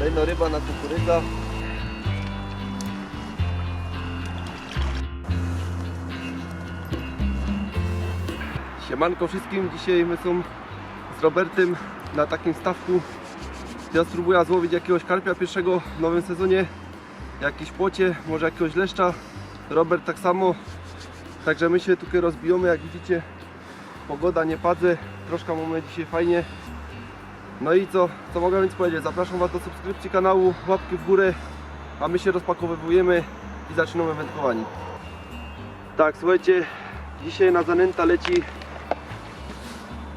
Kolejna ryba na kukurydza. Siemanko wszystkim, dzisiaj my są z Robertem na takim stawku. Ja spróbuję złowić jakiegoś karpia pierwszego w nowym sezonie, jakiś płocie, może jakiegoś leszcza. Robert tak samo. Także my się tutaj rozbijamy, jak widzicie. Pogoda nie padze, troszkę mamy dzisiaj fajnie. No i co, co mogę więc powiedzieć? Zapraszam Was do subskrypcji kanału, łapki w górę, a my się rozpakowujemy i zaczynamy wędkowanie. Tak, słuchajcie, dzisiaj na zanęta leci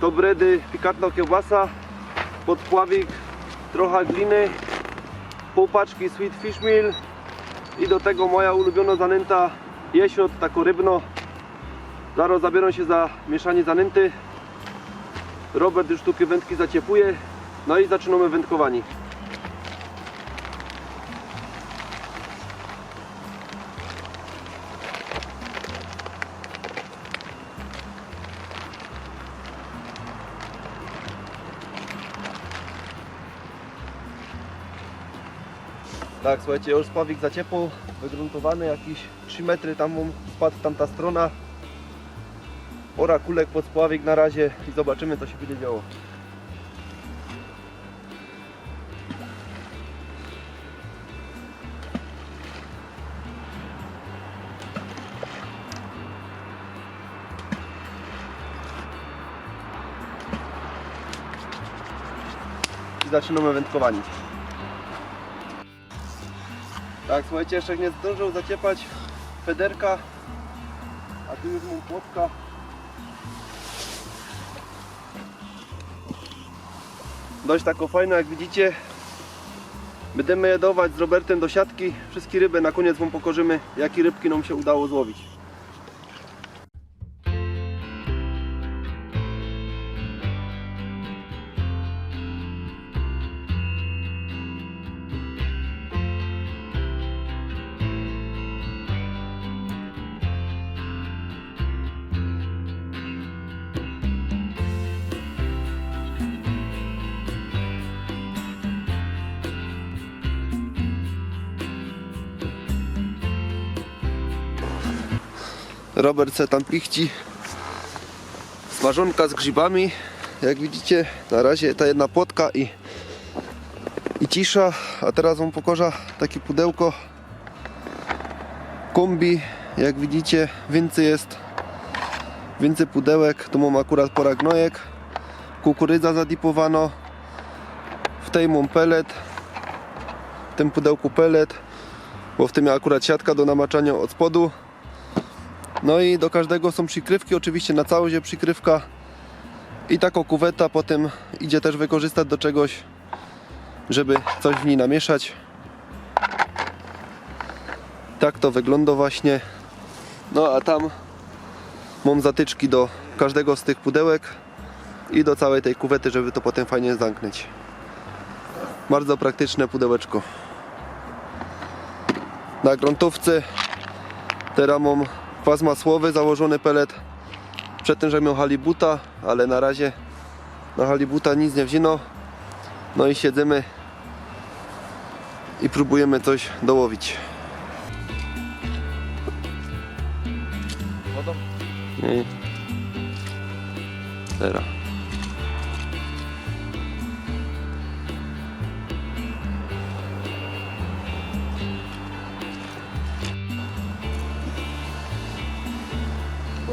do bredy pikantna kiełbasa, podpławik, trochę gliny, pół paczki sweet fish meal i do tego moja ulubiona zanęta jesiot, tako rybno. Zaraz zabieram się za mieszanie zanęty. Robert już sztuki wędki zaciepuje. No i zaczynamy wędkowanie. Tak, słuchajcie, już spawik zaciepł, wygruntowany, jakieś 3 metry tam spadł tamta strona. Ora kulek pod spławik na razie i zobaczymy co się będzie działo. Zaczynamy wędkowanie. Tak, słuchajcie, jeszcze nie zdążył zaciepać federka, a tu już mam płotka. Dość tako fajne, jak widzicie. Będziemy jedować z Robertem do siatki. Wszystkie ryby na koniec wam pokorzymy, jakie rybki nam się udało złowić. Robert se tam pichci. Smażonka z grzybami. Jak widzicie, na razie ta jedna płotka i, i cisza. A teraz wam pokorza takie pudełko kombi. Jak widzicie, więcej jest więcej pudełek. Tu mam akurat pora gnojek. Kukurydza zadipowano. W tej mam pelet. W tym pudełku pelet. Bo w tym akurat siatka do namaczania od spodu. No i do każdego są przykrywki, oczywiście na całość jest przykrywka i taką kuweta potem idzie też wykorzystać do czegoś, żeby coś w niej namieszać. Tak to wygląda właśnie. No a tam mam zatyczki do każdego z tych pudełek i do całej tej kuwety, żeby to potem fajnie zamknąć. Bardzo praktyczne pudełeczko. Na gruntowce teraz mam kwas masłowy, założony pelet. Przedtem, że miał halibuta, ale na razie na halibuta nic nie wzięło. No i siedzimy i próbujemy coś dołowić. Wodą? Nie. Teraz.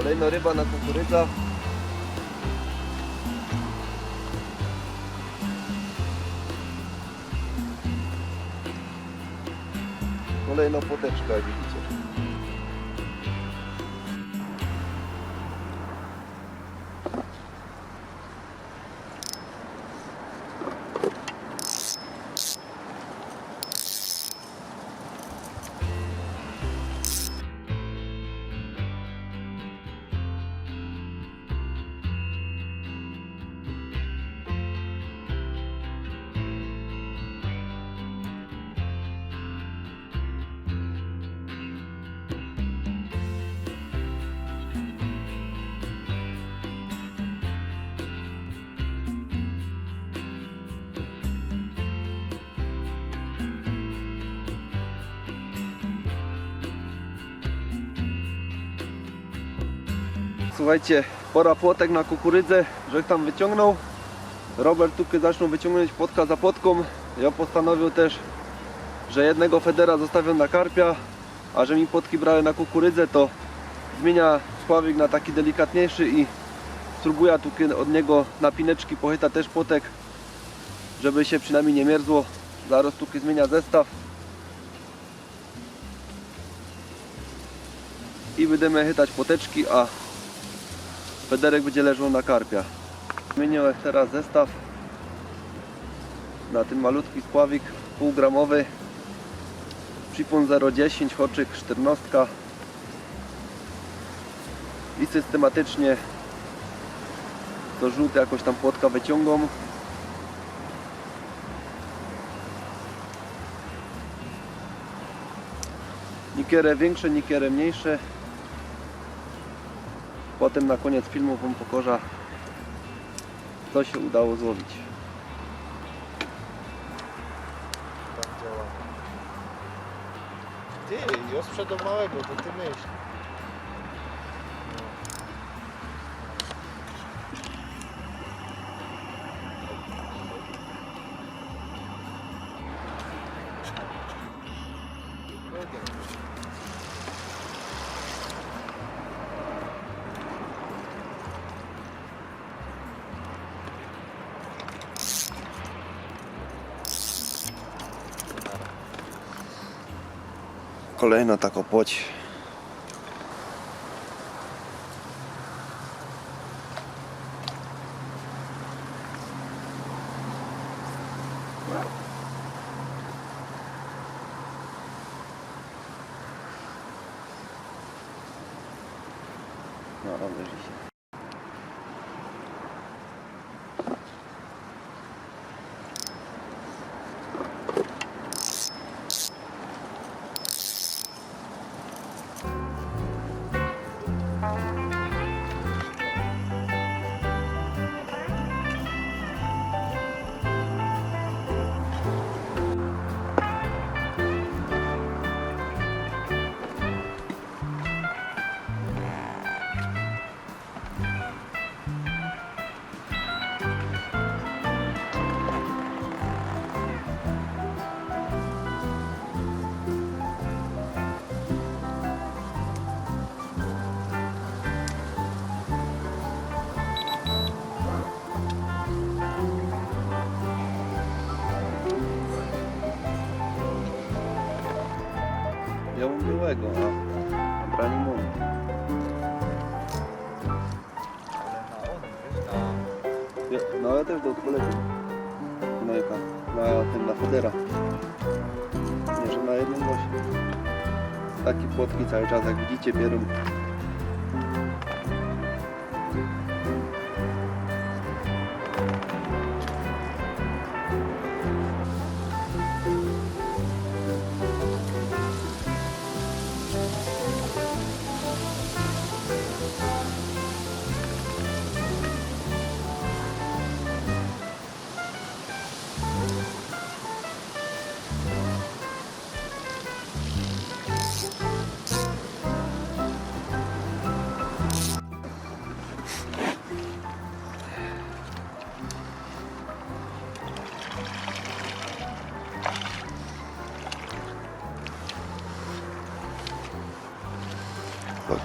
Kolejna ryba na kukurydza. Kolejna poteczka, widzicie. Słuchajcie, pora płotek na kukurydzę, że tam wyciągnął. Robert tu zaczął wyciągnąć płotka za płotką. Ja postanowił też, że jednego federa zostawią na karpia, a że mi płotki brały na kukurydzę, to zmienia spławik na taki delikatniejszy i spróbuję tu od niego napineczki pochyta też płotek, żeby się przynajmniej nie mierzło. Zaraz tu zmienia zestaw. I będziemy chytać poteczki, a federek będzie leżał na karpia. Zmieniłem teraz zestaw na ten malutki spławik półgramowy. Przypon 010, hoczyk 14 i systematycznie do żółty jakoś tam płotka wyciągą Nikierę większe, nikierę mniejsze Potem na koniec filmu Wam pokorza co się udało złowić. Ty, ja sprzedał małego, to ty myśl. Kolejna taka płoć. No, leży się. Białego, a brani mam. Ja, no ja też do odpoletu. Nojka. Na tym, na federa. Nie, że na jednym goście. Takie płotki cały czas, jak widzicie, bierą.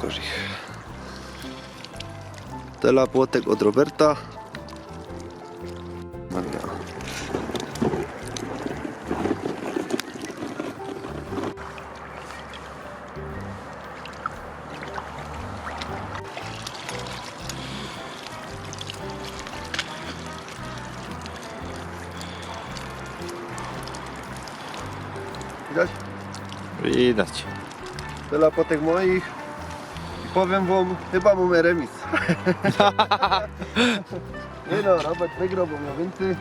Ich. Tela płotek od Roberta. Maria. Widać? Widać. Tyle potek moich powiem wam, chyba mamy remis. Nie no, Robert wygrał, bo miał więcej.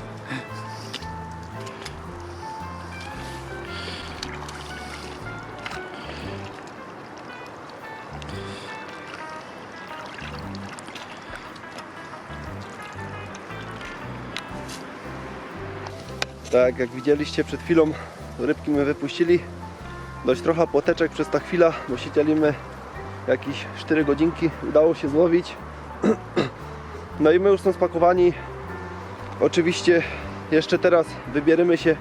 Tak, jak widzieliście przed chwilą, rybki my wypuścili. Dość trochę płoteczek przez ta chwila, bo siedzieliśmy jakieś 4 godzinki, udało się złowić. No i my już są spakowani. Oczywiście jeszcze teraz wybierzemy się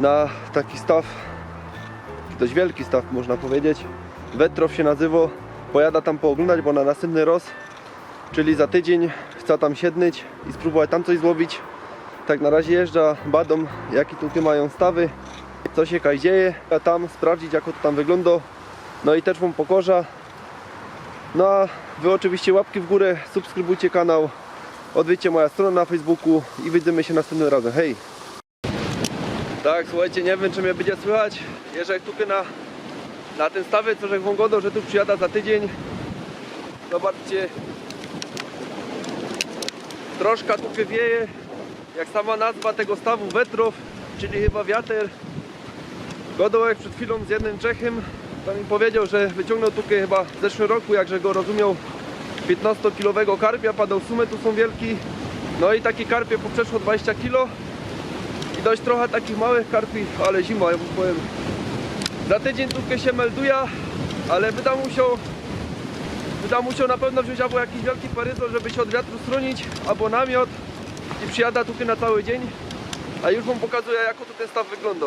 na taki staw, dość wielki staw można powiedzieć. Wetrow się nazywa. Pojada tam pooglądać, bo na następny roz, czyli za tydzień, chce tam siednić i spróbować tam coś złowić. Tak na razie jeżdża, badą jakie tutaj mają stawy, co się kaj dzieje, a tam sprawdzić jak to tam wygląda. No i też Wam pokorza. No a Wy oczywiście łapki w górę, subskrybujcie kanał, odwiedźcie moja strona na Facebooku i widzimy się następnym razem. Hej! Tak, słuchajcie, nie wiem czy mnie będzie słychać. Jeżdżę tutaj na, na ten stawy, co żech wam godał, że tu przyjada za tydzień. Zobaczcie. Troszkę tu wieje, jak sama nazwa tego stawu Wetrow, czyli chyba wiater. Godołek przed chwilą z jednym Czechem, to mi powiedział, że wyciągnął tutaj chyba w zeszłym roku, jakże go rozumiał, 15-kilowego karpia, padał sumy, tu są wielki. No i takie karpie poprzeszło 20 kg. I dość trochę takich małych karpi, ale zima, ja wam powiem. Za tydzień tutaj się melduje, ale wyda musiał, wyda musiał na pewno wziąć albo jakiś wielki paryzol, żeby się od wiatru stronić, albo namiot i przyjada tutaj na cały dzień. A już wam pokazuję, jak to ten staw wygląda.